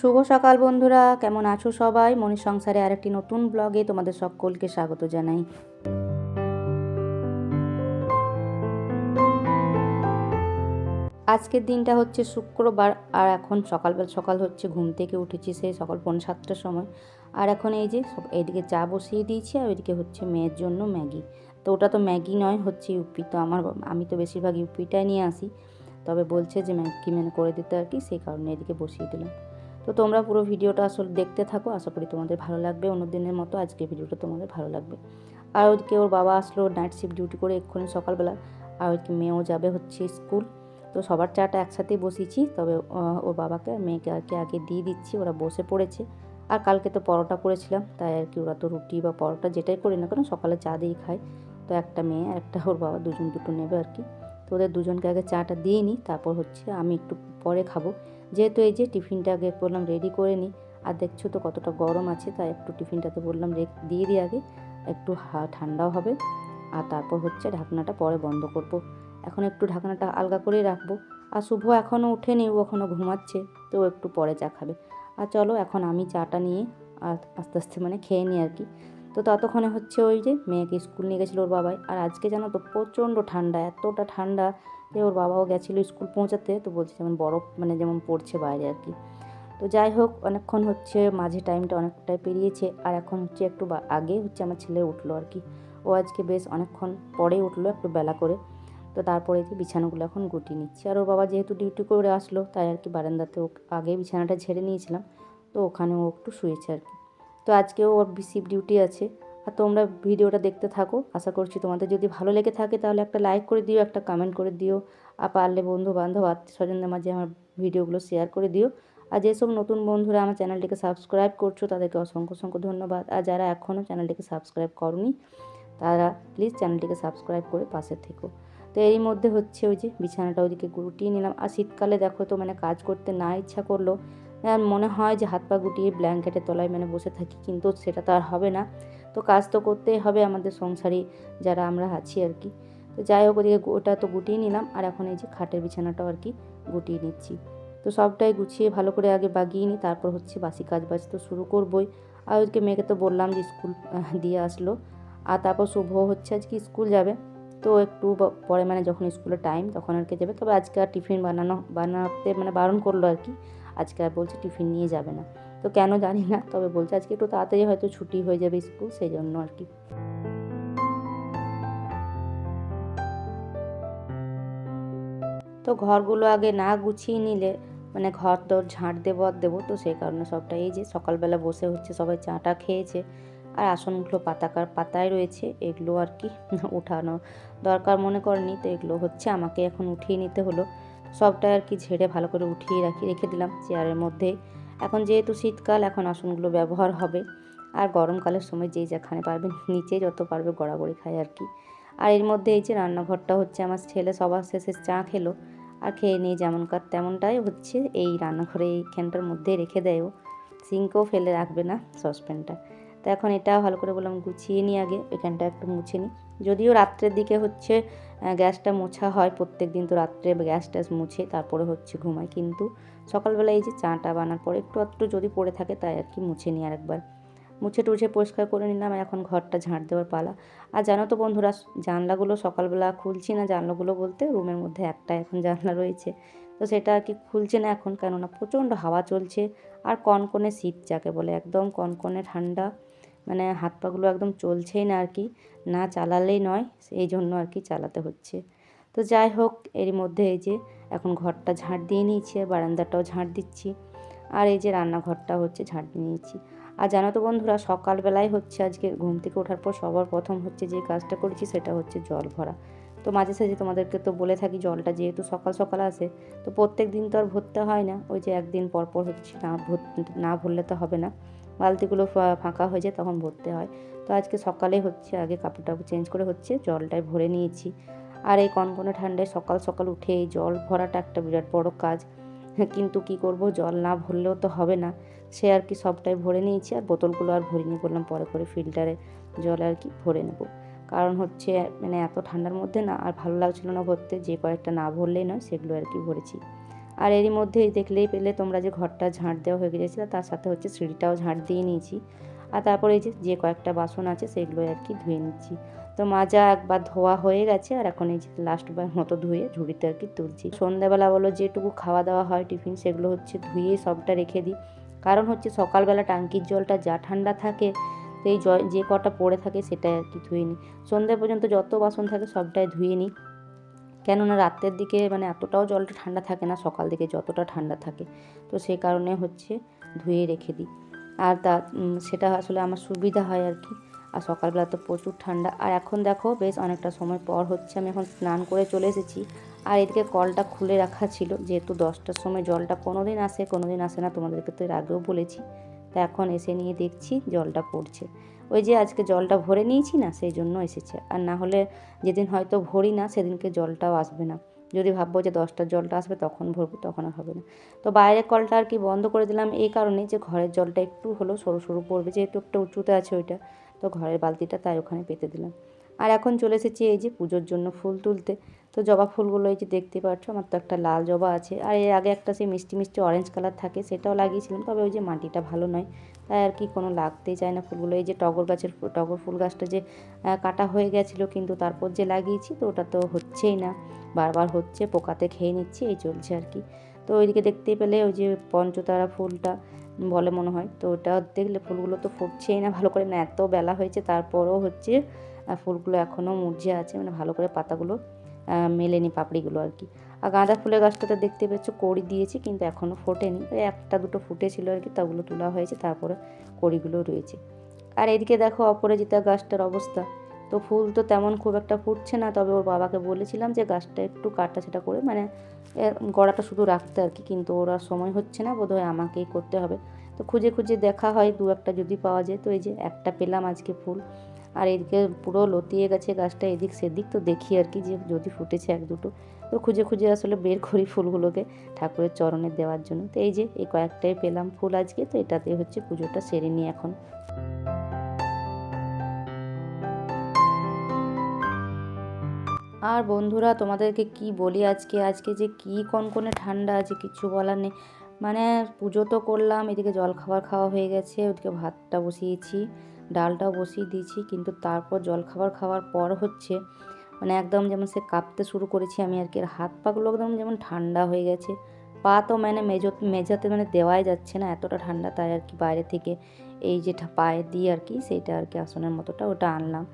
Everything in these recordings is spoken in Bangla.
শুভ সকাল বন্ধুরা, কেমন আছো সবাই? মনির সংসারে আরেকটি নতুন ব্লগে তোমাদের সকলকে স্বাগত জানাই। আজকের দিনটা হচ্ছে শুক্রবার, আর এখন সকালবেলা সকাল হচ্ছে ঘুম থেকে উঠেছি সেই সকাল পৌনে সাতটার সময়। আর এখন এই যে এদিকে চা বসিয়ে দিয়েছি, আর ওইদিকে হচ্ছে মেয়ের জন্য ম্যাগি। তো ওটা তো ম্যাগি নয়, হচ্ছে ইউপি। তো আমার আমি তো বেশিরভাগ ইউপিটাই নিয়ে আসি। তবে বলছে যে ম্যাগি মেনে করে দিতে আর কি, সেই কারণে এদিকে বসিয়ে দিলাম। তো তোমরা পুরো ভিডিওটা আসলে দেখতে থাকো। আশা করি তোমাদের ভালো লাগবে। অন্য দিনের মতো আজকে ভিডিওটা তোমাদের ভালো লাগবে। আর ওইদিকে ওর বাবা আসলো নাইট শিফট ডিউটি করে এক্ষুনি সকালবেলা। আর ওইদিকে মেয়েও যাবে হচ্ছে স্কুল তো সবার চাটা একসাথেই বসিয়েছি। তবে ওর বাবাকে মেয়েকে আর কি আগে দিয়ে দিচ্ছি। ওরা বসে পড়েছে। আর কালকে তো পরোটা করেছিলাম। তাই আর কি ওরা তো রুটি বা পরোটা যেটাই করি না কেন, সকালে চা দিয়েই খায়। তো একটা মেয়ে একটা ওর বাবা দুজন দুটো নেবে আর কি। তো ওদের দুজনকে আগে চাটা দিয়ে নিই। তারপর হচ্ছে আমি একটু পরে খাব। যেহেতু এই যে টিফিনটা আগে বললাম রেডি করে নিই আর দেখছ তো কতটা গরম আছে, তাই একটু টিফিনটাতে বললাম দিয়ে দিই আগে, একটু ঠান্ডাও হবে, আর তারপর হচ্ছে ঢাকনাটা পরে বন্ধ করব। এখন একটু ঢাকনাটা আলগা করেই রাখব, আর শুভ এখনও ওঠেনি, ও এখনও ঘুমাচ্ছে, তো একটু পরে চা খাবে আর চলো এখন আমি চাটা নিয়ে, আর আস্তে আস্তে মানে খেয়ে নিই আর কি তো ততক্ষণে হচ্ছে ওই যে মেয়েকে স্কুল নিয়ে গেছিল ওর বাবাই। আর আজকে জানো তো প্রচণ্ড ঠান্ডা, এতটা ঠান্ডা যে ওর বাবাও গেছিল স্কুল পৌঁছাতে, তো বলছে যেমন বরফ মানে যেমন পড়ছে বাইরে আর কি। তো যাই হোক, অনেকক্ষণ হচ্ছে মাঝে টাইমটা অনেকটাই পেরিয়েছে, আর এখন হচ্ছে একটু আগে হচ্ছে আমার ছেলে উঠল আর কি। ও আজকে বেশ অনেকক্ষণ পরে উঠল একটু বেলা করে। তো তারপরে যে বিছানাগুলো এখন গুটিয়ে নিচ্ছি। আর ওর বাবা যেহেতু ডিউটি করে আসলো, তাই আর কি বারান্দাতে ও আগে বিছানাটা ঝেড়ে নিয়েছিলাম, তো ওখানে ও একটু শুয়েছে আর কি। তো আজকেও ওর শিফট ডিউটি আছে। আর তোমরা ভিডিওটা দেখতে থাকো। আশা করছি তোমাদের যদি ভালো লেগে থাকে তাহলে একটা লাইক করে দিও, একটা কমেন্ট করে দিও। আর পারলে বন্ধু বান্ধব আত্মীয় স্বজনদের মাঝে আমার ভিডিওগুলো শেয়ার করে দিও। আর যেসব নতুন বন্ধুরা আমার চ্যানেলটিকে সাবস্ক্রাইব করছ, তাদেরকে অসংখ্য অসংখ্য ধন্যবাদ। আর যারা এখনও চ্যানেলটিকে সাবস্ক্রাইব করনি, তারা প্লিজ চ্যানেলটিকে সাবস্ক্রাইব করে পাশে থেকো। তো এরই মধ্যে হচ্ছে ওই যে বিছানাটা ওইদিকে গুটিয়ে নিলাম। আর শীতকালে দেখো তো মানে কাজ করতে না ইচ্ছা করল মনে হয় যে হাত পা গুটিয়ে ব্ল্যাঙ্কেটের তলায় মানে বসে থাকি, কিন্তু সেটা তো আর হবে না। তো কাজ তো করতেই হবে আমাদের সংসারী যারা আমরা আছি আর কি। তো যাই হোক, ওদিকে ওটা তো গুটিয়ে নিলাম, আর এখন এই যে খাটের বিছানাটাও আর কি গুটিয়ে নিচ্ছি। তো সবটাই গুছিয়ে ভালো করে আগে বাগিয়ে নিই তারপর হচ্ছে বাসি কাজ বাজ তো শুরু করবই। আর ওইদিকে মেয়েকে তো বললাম যে স্কুল দিয়ে আসলো। আর তারপর শুভ হচ্ছে আজকে স্কুল যাবে। তো একটু পরে মানে যখন স্কুলের টাইম তখন আর কি যাবে। তবে আজকে আর টিফিন বানানো, বানাতে মানে বারণ করল আর কি। আজকে আর বলছে টিফিন নিয়ে যাবে না। তো কেন জানি না, তবে বলছে আজকে একটু তাড়াতাড়ি হয়তো ছুটি হয়ে যাবে স্কুল সেই জন্য আর কি। তো ঘরগুলো আগে না গুছিয়ে নিলে মানে ঘর দর ঝাঁট দেবো আর দেবো তো সেই কারণে সবটা এই যে সকালবেলা বসে হচ্ছে সবাই চাটা খেয়েছে, আর আসনগুলো পাতাকার পাতায় রয়েছে, এগুলো আর কি উঠানো দরকার মনে করেনি, তো এগুলো হচ্ছে আমাকে এখন উঠিয়ে নিতে হলো। সবটা আর কি ঝেড়ে ভালো করে উঠিয়ে রাখি, রেখে দিলাম চেয়ারের মধ্যে। এখন যেহেতু শীতকাল, এখন আসনগুলো ব্যবহার হবে। আর গরমকালের সময় যেই যেখানে পারবে নিচে যত পারবে গড়াগড়ি খায় আর কি। আর এর মধ্যে এই যে রান্নাঘরটা হচ্ছে, আমার ছেলে সবার শেষে চা খেলো। আর খেয়ে নিয়ে যেমনকার তেমনটাই হচ্ছে, এই রান্নাঘরে এইখানটার মধ্যে রেখে দেয় ও। সিঙ্কও ফেলে রাখবে না, সসপ্যানটা। তো এখন এটা ভালো করে বললাম গুছিয়ে নিই আগে, এখানটা একটু মুছে নিই। যদিও রাত্রের দিকে হচ্ছে গ্যাসটা মোছা হয় প্রত্যেক দিন তো রাত্রে গ্যাস ট্যাস মুছে, তারপরে হচ্ছে ঘুমাই। কিন্তু সকালবেলা এই যে চাটা বানার পরে একটু একটু যদি পড়ে থাকে, তাই আর কি মুছে নিই আরেকবার। মুছে টুছে পরিষ্কার করে নিলাম, এখন ঘরটা ঝাঁট দেওয়ার পালা। আর জানো তো বন্ধুরা, জানলাগুলো সকালবেলা খুলছি না, জানলাগুলো বলতে রুমের মধ্যে একটা এখন জানলা রয়েছে। তো সেটা আর কি খুলছে না এখন, কেননা প্রচণ্ড হাওয়া চলছে, আর কনকনে শীত যাকে বলে, একদম কনকনে ঠান্ডা। মানে হাত পাগুলো একদম চলছেই না আর কি না চালালেই নয় এই জন্য আর কি চালাতে হচ্ছে। তো যাই হোক এরই মধ্যে এই যে এখন ঘরটা ঝাঁট দিয়ে নিয়েছি বারান্দাটাও ঝাঁট দিচ্ছি, আর এই যে রান্নাঘরটা হচ্ছে ঝাঁট দিয়ে নিয়েছি। আর জানো তো বন্ধুরা সকালবেলায় হচ্ছে আজকে ঘুম থেকে ওঠার পর সবার প্রথম হচ্ছে যে কাজটা করেছি সেটা হচ্ছে জল ভরা। তো মাঝে সাঝে তোমাদেরকে তো বলে থাকি জলটা যেহেতু সকাল সকাল আসে, তো প্রত্যেক দিন তো আর ভরতে হয় না, ওই যে একদিন পর পর হচ্ছে না ভর, না ভরলে তো হবে না। বালতিগুলো ফাঁকা হয়ে যায় তখন ভরতে হয়। তো আজকে সকালে হচ্ছে, আগে কাপড় চেঞ্জ করে হচ্ছে জলটাই ভরে নিয়েছি। আর এই কনকনে ঠান্ডায় সকাল সকাল উঠে এই জল ভরাটা একটা বিরাট বড় কাজ। কিন্তু কি করব, জল না ভরলেও তো হবে না। সে আর কি সবটাই ভরে নিয়েছি আর বোতলগুলো আর ভরিনি, বললাম পরে করে ফিল্টারে জল আর কি ভরে নেব। কারণ হচ্ছে মানে এত ঠান্ডার মধ্যে না, আর ভালো লাগছিল না ভরতে, যে কয়েকটা না ভরলেই নয়, সেগুলো আর কি ভরেছি। আর এরই মধ্যেই দেখলেই পেলে তোমরা যে ঘরটা ঝাঁট দেওয়া হয়ে গিয়েছিল, তার সাথে হচ্ছে সিঁড়িটাও ঝাঁট দিয়ে নিয়েছি। আর তারপরে এই যে যে কয়েকটা বাসন আছে সেগুলো আর কি ধুয়ে নিচ্ছি। তো মাজা একবার ধোয়া হয়ে গেছে, আর এখন এই যে লাস্টবার মতো ধুয়ে ঝুড়িতে আর কি তুলছি। সন্ধ্যাবেলা বলো, যেটুকু খাওয়া দাওয়া হয়, টিফিন, সেগুলো হচ্ছে ধুয়ে সবটা রেখে দিই। কারণ হচ্ছে সকালবেলা টাঙ্কির জলটা যা ঠান্ডা থাকে তো এই যে কটা পড়ে থাকে সেটাই আর কি ধুয়ে নিই। সন্ধ্যা পর্যন্ত যত বাসন থাকে সবটাই ধুয়ে নিই। কেননা রাতের দিকে মানে এতটাও জলটা ঠান্ডা থাকে না, সকাল দিকে যতটা ঠান্ডা থাকে। তো সেই কারণে হচ্ছে ধুয়ে রেখে দিই। আর তা সেটা আসলে আমার সুবিধা হয় আর কি। আর সকালবেলা তো প্রচুর ঠান্ডা। আর এখন দেখো, বেশ অনেকটা সময় পর হচ্ছে আমি এখন স্নান করে চলে এসেছি। আর এদিকে কলটা খুলে রাখা ছিল, যেহেতু দশটার সময় জলটা কোনো দিন আসে কোনো দিন আসে না, তোমাদেরকে তো এর আগেও বলেছি। তা এখন এসে নিয়ে দেখছি জলটা পড়ছে। ওই যে আজকে জলটা ভরে নিয়েছি না, সেই জন্য এসেছে। আর না হলে যেদিন হয়তো ভরি না, সেদিনকে জলটাও আসবে না। যদি ভাববো যে দশটার জলটা আসবে, তখন ভরবো, তখন আর হবে না। তো বাইরের কলটা আর কি বন্ধ করে দিলাম, এই কারণে যে ঘরের জলটা একটু হলেও সরু সরু পড়বে, যেহেতু একটা উঁচুতে আছে ওইটা। তো ঘরের বালতিটা তাই ওখানে পেতে দিলাম। আর এখন চলে এসেছি এই যে পুজোর জন্য ফুল তুলতে। তো জবা ফুলগুলো এই যে দেখতে পাচ্ছ, আমার তো একটা লাল জবা আছে। আর এর আগে একটা সেই মিষ্টি মিষ্টি অরেঞ্জ কালার থাকে, সেটাও লাগিয়েছিলাম, তবে ওই যে মাটিটা ভালো নয়। তাই আর কি কোনো লাগতেই চায় না ফুলগুলো। এই যে টগর গাছের টগর ফুল গাছটা যে কাটা হয়ে গেছিল, কিন্তু তারপর যে লাগিয়েছি, তো ওটা তো হচ্ছেই না। বারবার হচ্ছে, পোকাতে খেয়ে নিচ্ছে, এই চলছে আর কি। তো ওইদিকে দেখতেই পেলে ওই যে পঞ্চতারা ফুলটা, বলে মনে হয়। তো ওটা দেখলে ফুলগুলো তো ফুটছেই না, ভালো করে না, এত বেলা হয়েছে, তারপরও হচ্ছে আহ, ফুলগুলো এখনও মুরঝে আছে মানে ভালো করে পাতাগুলো মেলেনি পাপড়িগুলো আর কি। আর গাঁদা ফুলের গাছটাতে দেখতে পাচ্ছ কড়ি দিয়েছি কিন্তু এখনও ফোটেনি। একটা দুটো ফুটেছিল আর কি তাগুলো তোলা হয়েছে তারপরে কড়িগুলো রয়েছে। আর এদিকে দেখো অপরাজিতা গাছটার অবস্থা। তো ফুল তো তেমন খুব একটা ফুটছে না তবে ওর বাবাকে বলেছিলাম যে গাছটা একটু কাটা সেটা করে মানে গড়াটা শুধু রাখতে আর কি কিন্তু ওর আর সময় হচ্ছে না বোধহয় আমাকেই করতে হবে। তো খুঁজে খুঁজে দেখা হয় দু একটা যদি পাওয়া যায়। তো এই যে একটা পেলাম আজকে ফুল। আর এদিকে পুরো লতিয়ে গেছে গাছটা, এদিক সেদিক তো দেখি আর কি যে যদি ফুটেছে এক দুটো। তো খুঁজে খুঁজে আসলে বের করি ফুলগুলোকে ঠাকুরের চরণে দেওয়ার জন্য। তো এই যে, এই কয়েকটাই পেলাম ফুল আজকে, তো এটাতে হচ্ছে পুজোটা সেরে নিই এখন। আর বন্ধুরা, তোমাদেরকে কি বলি আজকে? আজকে যে কি কনকনে ঠান্ডা আছে কিছু বলার নেই। মানে পুজো তো করলাম, এদিকে জল খাবার খাওয়া হয়ে গেছে, ওদিকে ভাতটা বসিয়েছি। ডালটাও বসিয়ে দিয়েছি, কিন্তু তারপর জল খাবার খাওয়ার পর হচ্ছে মানে একদম যেমন সে কাঁপতে শুরু করেছি আমি আর কি, আর হাত পাগুলো একদম যেমন ঠান্ডা হয়ে গেছে। পা তো মানে মেজো মেজাতে মানে দেওয়াই যাচ্ছে না, এতটা ঠান্ডা তাই আর কি বাইরে থেকে এই যেটা পায়ে দিয়ে আর কি সেইটা আর কি আসনের মতোটা ওটা আনলাম।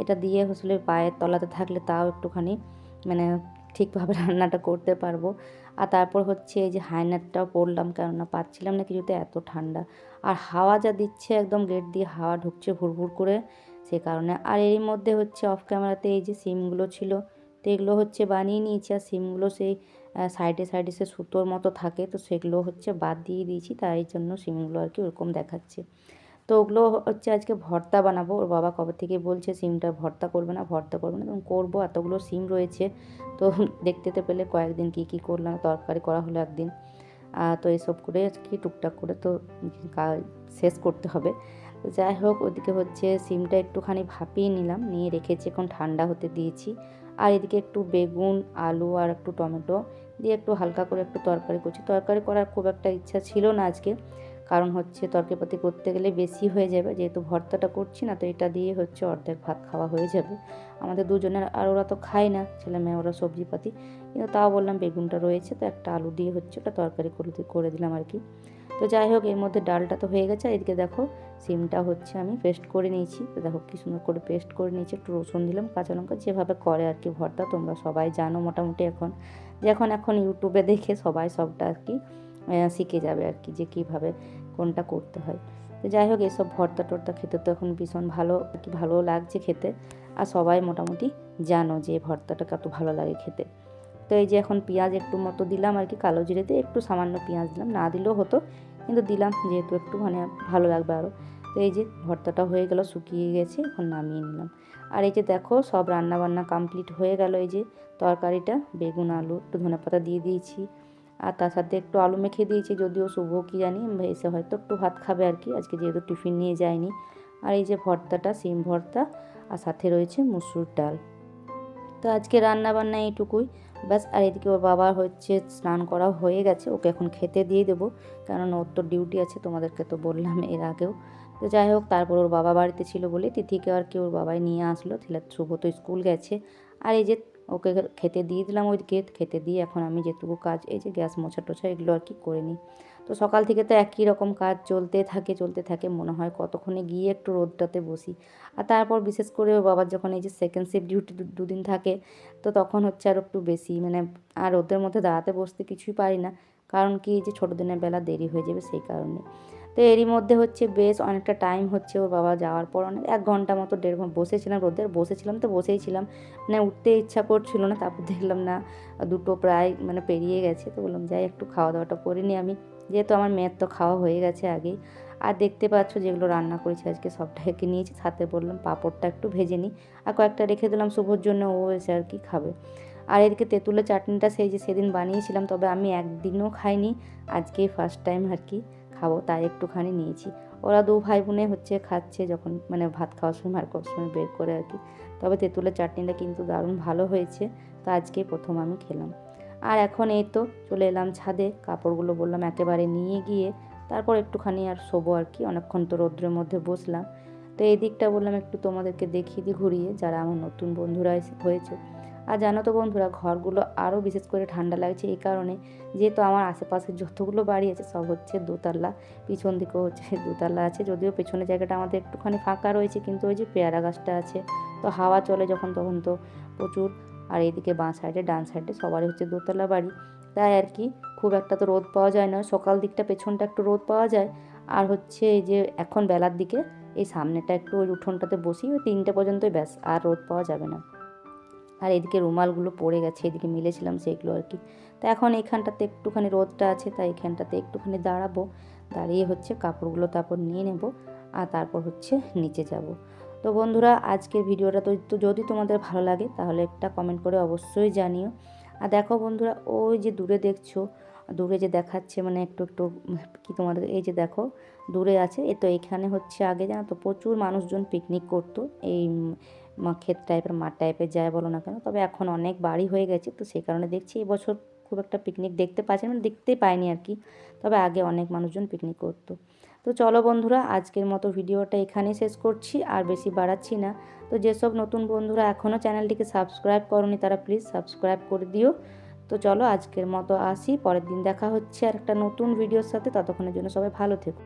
এটা দিয়ে আসলে পায়ের তলাতে থাকলে তাও একটুখানি মানে ঠিকভাবে রান্নাটা করতে পারব। আর তারপর হচ্ছে এই যে হাইনারটাও পরলাম কেননা পাচ্ছিলাম না কিছুতে, এত ঠান্ডা। আর হাওয়া যা দিচ্ছে একদম গেট দিয়ে হাওয়া ঢুকছে ভুরভুর করে, সে কারণে। আর এরই মধ্যে হচ্ছে অফ ক্যামেরাতে এই যে সিমগুলো ছিল, তো এগুলো হচ্ছে বানিয়ে নিয়েছি। আর সিমগুলো সেই সাইডে সাইডে সে সুতোর মতো থাকে, তো সেগুলো হচ্ছে বাদ দিয়ে দিয়েছি। তাই জন্য সিমগুলো আর কি ওরকম দেখাচ্ছে। তো ওগুলো হচ্ছে আজকে ভর্তা বানাবো। ওর বাবা কবে থেকে বলছে সিমটা ভর্তা করবে না, ভর্তা করবে না। তখন করব, এতগুলো সিম রয়েছে। তো দেখতে তো পেলে কয়েকদিন কী কী করলাম, তরকারি করা হলো একদিন। তো এইসব করে কি টুকটাক করে তো শেষ করতে হবে। যাই হোক, ওদিকে হচ্ছে সিমটা একটুখানি ভাপিয়ে নিলাম, নিয়ে রেখেছি, এখন ঠান্ডা হতে দিয়েছি। আর এদিকে একটু বেগুন, আলু আর একটু টমেটো, দিয়ে একটু হালকা করে একটু তরকারি করছি। তরকারি করার খুব একটা ইচ্ছা ছিল না আজকে। কারণ হচ্ছে তরকারিপাতি করতে গেলে বেশি হয়ে যাবে। যেহেতু ভর্তাটা করছি না, তো এটা দিয়ে হচ্ছে অর্ধেক ভাত খাওয়া হয়ে যাবে। আমাদের দুজনের, আর ওরা তো খায় না, ছেলে মেয়ে, ওরা সবজিপাতি। কিন্তু তাও বললাম বেগুনটা রয়েছে, তো একটা আলু দিয়ে হচ্ছে ওটা তরকারি করে দিলাম আর কি। তো যাই হোক, এর মধ্যে ডালটা তো হয়ে গেছে। এদিকে দেখো, সিমটা হচ্ছে আমি পেস্ট করে নিয়েছি। তো দেখো কি সুন্দর করে পেস্ট করে নিয়েছি, একটু রসুন দিলাম, কাঁচা লঙ্কা, যেভাবে করে আর কি ভর্তা, তোমরা সবাই জানো মোটামুটি এখন। যে এখন এখন ইউটিউবে দেখে সবাই সবটা আর কি শিখে যাবে আর কি যে কীভাবে কোনটা করতে হয়। তো যাই হোক, এসব ভর্তা টর্তা খেতে তো এখন ভীষণ ভালো কি ভালো লাগছে খেতে। আর সবাই মোটামুটি জানো যে ভর্তাটা কত ভালো লাগে খেতে। তো এই যে এখন পেঁয়াজ একটু মতো দিলাম আর কি, কালো জিরেতে একটু সামান্য পেঁয়াজ দিলাম। না দিলেও হতো, কিন্তু দিলাম যেহেতু একটু মানে ভালো লাগবে আরও তো এই যে ভর্তাটা হয়ে গেল, শুকিয়ে গেছে, এখন নামিয়ে নিলাম। আর এই যে দেখো, সব রান্না বান্না কমপ্লিট হয়ে গেল। এই যে তরকারিটা, বেগুন, আলু, একটু ধনে পাতা দিয়ে দিয়েছি। আর তার সাথে একটু আলু মেখে দিয়েছি, যদিও শুভ কি জানি, এসে হয়তো একটু ভাত খাবে আর কি। আজকে যেহেতু টিফিন নিয়ে যায়নি। আর এই যে ভর্তাটা, সিম ভর্তা, আর সাথে রয়েছে মুসুর ডাল। তো আজকে রান্না বান্না এইটুকুই। ব্যাস, আর এদিকে ওর বাবা হচ্ছে স্নান করা হয়ে গেছে, ওকে এখন খেতে দিয়ে দেবো। কারণ ওর তো ডিউটি আছে, তোমাদেরকে তো বললাম এর আগেও। তো যাই হোক, তারপর ওর বাবা বাড়িতে ছিল বলে তিথিকে আর কি ওর বাবাই নিয়ে আসলো। তাহলে শুভ তো স্কুল গেছে। আর এই যে ওকে খেতে দিয়ে দিলাম ওইদিকে খেতে দিয়ে এখন আমি যেটুকু কাজ, এই যে গ্যাস মোছা টোছা এগুলো আর কি করে নিই। তো সকাল থেকে তো একই রকম কাজ চলতে থাকে চলতে থাকে, মনে হয় কতক্ষণে গিয়ে একটু রোদটাতে বসি। আর তারপর বিশেষ করে বাবার যখন এই যে সেকেন্ড শিফট ডিউটি দুদিন থাকে, তো তখন হচ্ছে আর একটু বেশি মানে আর রোদের মধ্যে দাঁড়াতে বসতে কিছুই পারি না। কারণ কি যে ছোটো দিনের বেলা দেরি হয়ে যাবে সেই কারণে। তো এরই মধ্যে হচ্ছে বেশ অনেকটা টাইম হচ্ছে ওর বাবা যাওয়ার পর। অনেক এক ঘণ্টা মতো দেড় ঘণ্টা বসেছিলাম রোদের বসেছিলাম তো বসেই ছিলাম মানে উঠতে ইচ্ছা করছিল না, তারপর দেখলাম না দুটো প্রায় মানে পেরিয়ে গেছে। তো বললাম, যাই, একটু খাওয়া দাওয়াটা করে নিই আমি। যেহেতু আমার মেয়ের তো খাওয়া হয়ে গেছে আগেই। আর দেখতে পাচ্ছ যেগুলো রান্না করেছি, আজকে সবটাকে নিয়েছি। সাথে বললাম, পাঁপড়টা একটু ভেজে নিই। আর কয়েকটা রেখে দিলাম, শুভর জন্য ও এসে আর কি খাবে। আর এদিকে তেঁতুলের চাটনিটা সেই যে সেদিন বানিয়েছিলাম, তবে আমি একদিনও খাইনি। আজকেই ফার্স্ট টাইম আর কি। খাব, তাই একটুখানি নিয়েছি। ওরা দু ভাই বোনে হচ্ছে খাচ্ছে যখন মানে ভাত খাওয়ার সময় আর সময় বের করে আর কি। তবে তেঁতুলের চাটনিটা কিন্তু দারুণ ভালো হয়েছে, তো আজকে প্রথম আমি খেলাম। আর এখন এই তো চলে এলাম ছাদে, কাপড়গুলো বললাম একেবারে নিয়ে গিয়ে, তারপর একটুখানি আর শোবো আর কি। অনেকক্ষণ তো রৌদ্রের মধ্যে বসলাম। তো এই দিকটা বললাম একটু তোমাদেরকে দেখিয়ে দিই, ঘুরিয়ে, যারা আমার নতুন বন্ধুরা হয়েছে। আর জানো তো বন্ধুরা, ঘরগুলো আরও বিশেষ করে ঠান্ডা লাগছে এই কারণে, যেহেতু আমার আশেপাশে যতগুলো বাড়ি আছে, সব হচ্ছে দোতলা, পিছন দিকেও হচ্ছে দোতলা আছে, যদিও পেছনের জায়গাটা আমাদের একটুখানি ফাঁকা রয়েছে, কিন্তু ওই যে পেয়ারা গাছটা আছে, তো হাওয়া চলে যখন তখন তো প্রচুর, আর এদিকে বাঁ সাইডে, ডান সাইডে সবারই হচ্ছে দোতলা বাড়ি। তাই আর কি, খুব একটা তো রোদ পাওয়া যায় না, সকাল দিকটা পেছনটা একটু রোদ পাওয়া যায়, আর হচ্ছে এই যে এখন বেলার দিকে এই সামনেটা একটু ওই উঠোনটাতে বসি ওই তিনটে পর্যন্তই ব্যাস, আর রোদ পাওয়া যাবে না। আর এদিকে রুমালগুলো পড়ে গেছে, এদিকে মিলেছিলাম সেগুলো আর কি। তা এখন এখানটাতে একটুখানি রোদটা আছে, তাই এখানটাতে একটুখানি দাঁড়াবো। দাঁড়িয়ে হচ্ছে কাপড়গুলো তারপর নিয়ে নেব, আর তারপর হচ্ছে নিচে যাব। তো বন্ধুরা, আজকের ভিডিওটা তো যদি তোমাদের ভালো লাগে, তাহলে একটা কমেন্ট করে অবশ্যই জানিও। আর দেখো বন্ধুরা, ওই যে দূরে দেখছ দূরে যে দেখাচ্ছে মানে একটু একটু, কি তোমাদের, এই যে দেখো, দূরে আছে। এ তো এখানে হচ্ছে আগে জানো তো প্রচুর মানুষজন পিকনিক করতো। এই ক্ষেত টাইপের মাঠ টাইপের যায় বলো না কেন। তবে এখন অনেক বাড়ি হয়ে গেছে। তো সেই কারণে দেখছি এবছর খুব একটা পিকনিক দেখতে পাচ্ছি মানে দেখতেই পাইনি আর কি। তবে আগে অনেক মানুষজন পিকনিক করতো। তো চলো বন্ধুরা, আজকের মতো ভিডিওটা এখানেই শেষ করছি, আর বেশি বাড়াচ্ছি না। তো যেসব নতুন বন্ধুরা এখনও চ্যানেলটিকে সাবস্ক্রাইব করনি, তারা প্লিজ সাবস্ক্রাইব করে দিও। তো চলো আজকের মতো আসি, পরের দিন দেখা হচ্ছে আর একটা নতুন ভিডিওর সাথে। ততক্ষণের জন্য সবাই ভালো থেকো।